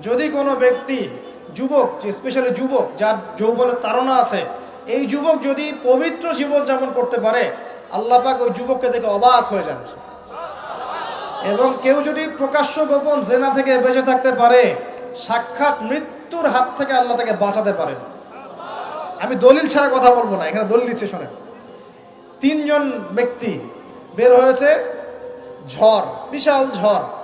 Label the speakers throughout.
Speaker 1: যদি কোনো ব্যক্তি যুবক যে স্পেশালি যুবক, যার যৌবনের তাড়না আছে, এই যুবক যদি পবিত্র জীবন যাপন করতে পারে, আল্লাহ পাক ওই যুবককে দেখে অবাক হয়ে যান। এবং কেউ যদি প্রকাশ্য গোপন জেনা থেকে বেঁচে থাকতে পারে, সাক্ষাৎ মৃত্যুর হাত থেকে আল্লাহ তাকে বাঁচাতে পারেন। আমি দলিল ছাড়া কথা বলব না, এখানে দলিল দিচ্ছে, শোনেন। তিনজন ব্যক্তি বের হয়েছে, ঝড়, বিশাল ঝড়।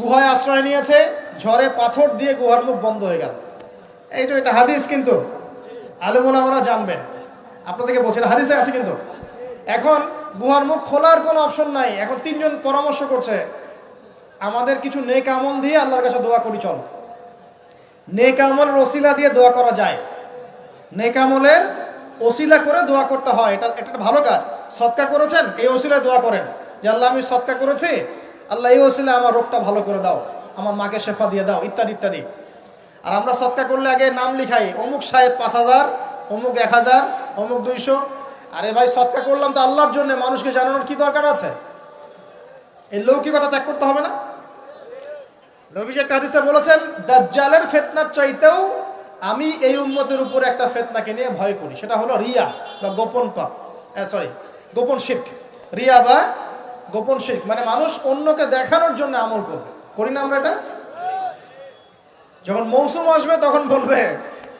Speaker 1: গুহায় আশ্রয় নিয়েছে, ঝড়ে পাথর দিয়ে গুহার মুখ বন্ধ হয়ে গেল। এই তো এটা হাদিস কিন্তু। আলমুল আমরা জানবেন। আপনাদেরকে বলছেন হাদিসে আছে কিন্তু। এখন গুহার মুখ খোলার কোনো অপশন নাই। এখন তিনজন পরামর্শ করছে, আমাদের কিছু নেক আমল দিয়ে আল্লাহর কাছে দোয়া করি, চল। নেক আমলের ওসিলা দিয়ে দোয়া করা যায়। নেক আমলের ওসিলা করে দোয়া করতে হয়। এটা এটা ভালো কাজ। সৎকা করেছেন, এই ওসিলায় দোয়া করেন। যে আল্লাহ আমি সৎকা করেছি আল্লাহ, এই ওসিলা আমার রোগটা ভালো করে দাও, আমার মাকে শেফা দিয়ে দাও, ইত্যাদি ইত্যাদি। আর আমরা সৎকা করলে আগে নাম লিখাই, অমুক সাহেব পাঁচ হাজার, অমুক এক হাজার, অমুক দুইশো। আরে ভাই, সৎকা করলাম তো আল্লাহর জন্য, মানুষকে জানানোর কি দরকার আছে? এই লৌকিকতা ত্যাগ করতে হবে না? নবীজি একটা হাদিসে বলেছেন, দাজ্জালের ফেতনার চাইতেও আমি এই উম্মতের উপরে একটা ফেতনাকে নিয়ে ভয় করি। সেটা হলো রিয়া বা গোপন পাপ। সরি গোপন শির্ক। রিয়া বা গোপন শির্ক। মানে মানুষ অন্যকে দেখানোর জন্য আমল করবে। করি না আমরা এটা? যখন মৌসুম আসবে তখন বলবে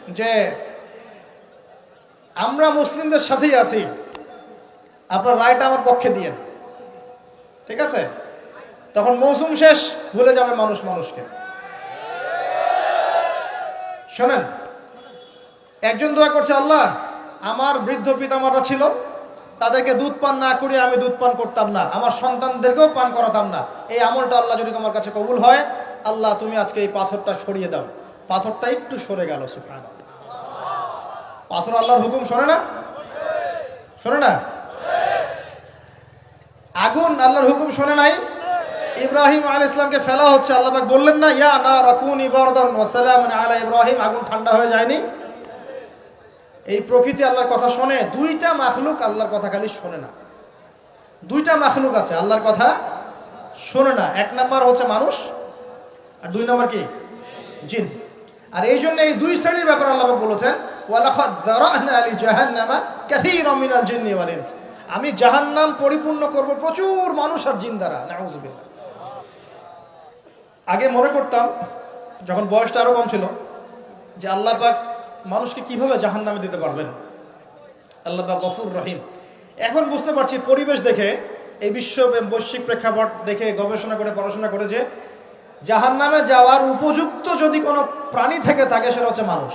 Speaker 1: যে, আমরা মুসলিমদের সাথেই আছি। আপনার রায়টা আমার পক্ষে দিয়েন ঠিক আছে? তখন মৌসুম শেষ, ভুলে যাবে মানুষ মানুষকে। শোনেন, একজন দোয়া করছে, আল্লাহ, আমার বৃদ্ধ পিতামাতা ছিল তাদেরকে দুধ পান না করে আমি দুধ পান করতাম না। আমার সন্তানদেরকেও পান করাতাম না। এই আমলটা আল্লাহ যদি তোমার কাছে কবুল হয়, আল্লাহ তুমি আজকে এই পাথরটা সরিয়ে দাও। পাথরটা একটু সরে গেল সুফান পাথর আল্লাহর হুকুম শোনে না? শোনে না? আগুন আল্লাহর হুকুম শোনে নাই? ইব্রাহিম আল ইসলামকে ফেলা হচ্ছে, আল্লাহ বললেন না, ইয়া না রাকুন ইবারদান ওয়াসালাম আলা ইব্রাহিম। আগুন ঠান্ডা হয়ে যায়নি? এই প্রকৃতি আল্লাহর কথা শোনে, দুইটা মাখলুক আল্লাহর কথা খালি শোনে না। দুইটা মাখলুক আছে, আল্লাহর কথা শোনে না। এক নাম্বার হচ্ছে মানুষ, আর দুই নাম্বার কি? জিন। আর এই জন্য এই দুই শ্রেণির ব্যাপারে আল্লাহ বলেছেন আমি জাহান্নাম পরিপূর্ণ করব প্রচুর মানুষ আর জিন দ্বারা আগে মনে করতাম, যখন বয়সটা আরও কম ছিল, যে আল্লাহ মানুষকে কীভাবে জাহান নামে দিতে পারবেন? আল্লাহ গফুর রহিম। এখন বুঝতে পারছি পরিবেশ দেখে, এই বিশ্ব বৈশ্বিক প্রেক্ষাপট দেখে গবেষণা করে, পড়াশোনা করে যে জাহান নামে যাওয়ার উপযুক্ত যদি কোনো প্রাণী থেকে থাকে, সেটা হচ্ছে মানুষ।